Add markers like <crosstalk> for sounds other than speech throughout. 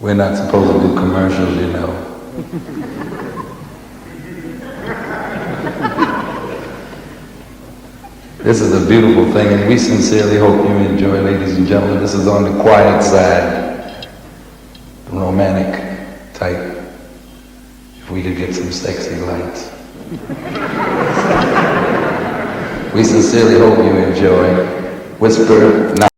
We're not supposed to do commercials, you know. This is a beautiful thing, and we sincerely hope you enjoy, ladies and gentlemen. This is on the quiet side, the romantic type. If we could get some sexy lights. we sincerely hope you enjoy. Whisper now.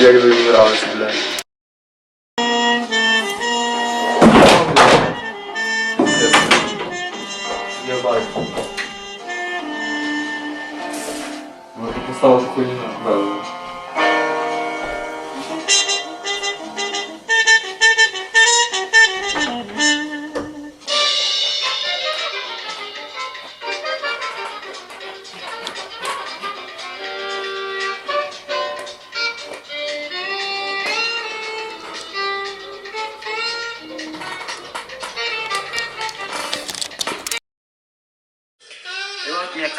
Як же нравиться, блядь? Я бачу. Ну, ти поставив хуйню. Да,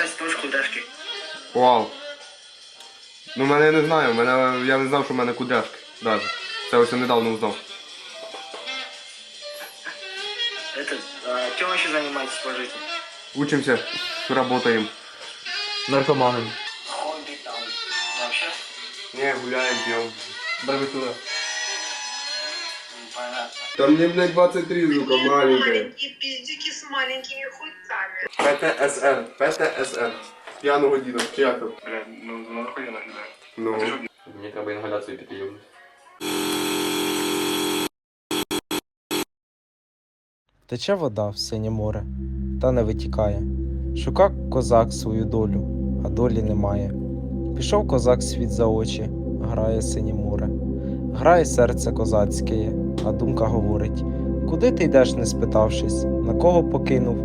да. И вот у меня, кстати, тоже кудряшки. Вау. Ну, мене я не знаю, мене, я не знав, що в мене кудряшки. Даже. Це ось я недавно узнав. Это, а, чем вообще занимаетесь по жизни? Учимся, работаем. Наркоманин. Хобби там, вообще? Не, гуляем, пьем. Барбитура. Там мне, блядь, 23, сука, маленькая. Маленькие пиздики с маленькими хуйцами. ПТСР, ПТСР. П'яного діда, як там? Бля, ну воно нахуя наглядає. Ну. Мені треба інгаляцію піти йобнути. Тече вода в синє море, та не витікає. Шукав козак свою долю, а долі немає. Пішов козак світ за очі, грає синє море. Грає серце козацьке, а думка говорить: Куди ти йдеш, не спитавшись, на кого покинув?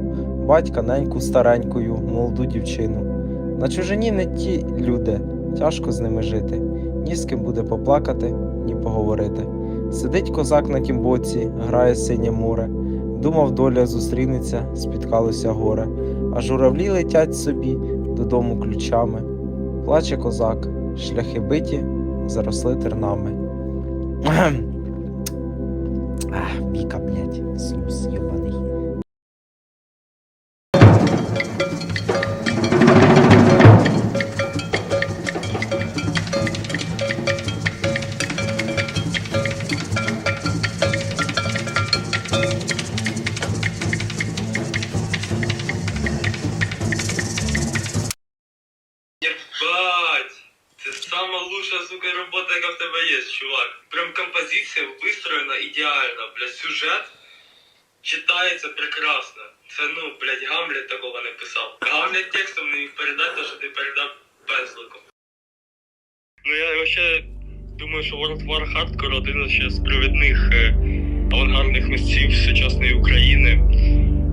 Батька неньку старенькою, молоду дівчину. На чужині не ті люди, тяжко з ними жити. Ні з ким буде поплакати, ні поговорити. Сидить козак на тім боці, грає синє море. Думав, доля зустрінеться, спіткалося горе, а журавлі летять собі додому ключами. Плаче козак, шляхи биті, заросли тернами. <clears throat> Ах, пика, блядь, снус йобаний. Робота, в тебе є, чувак. Прям композиція вистроєна ідеально, блядь, сюжет читається прекрасно. Це, ну, блядь, Гамлет такого не писав. Гамлет текстом не міг передати що ти передав пензликом. Ну, я вообще думаю, що World of Warcraft один ще з провідних е, авангардних місців сучасної України.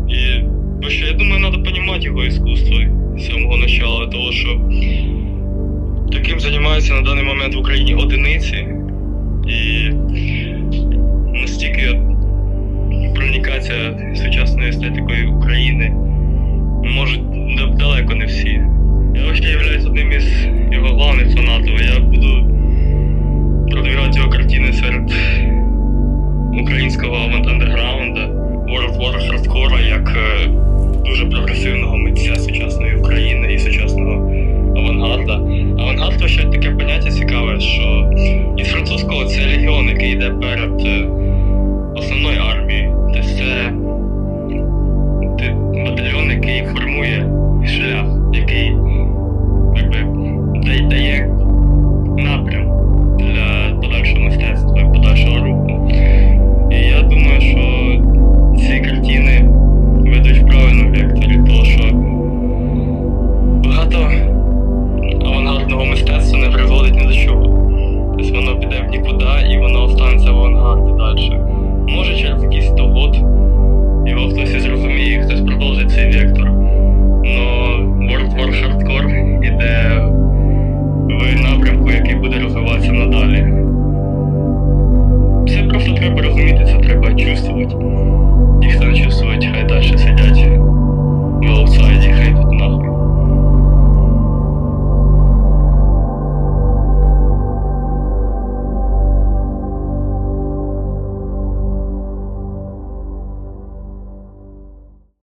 І вообще, я думаю, треба розуміти його іскусство з самого начала, того що таким займаються на даний момент в Україні одиниці. І настільки проникатися сучасною естетикою України можуть далеко не всі. Я взагалі являюсь одним із його головних фанатів. Я буду продвигати його картини що із французького це легіон, який йде перед е,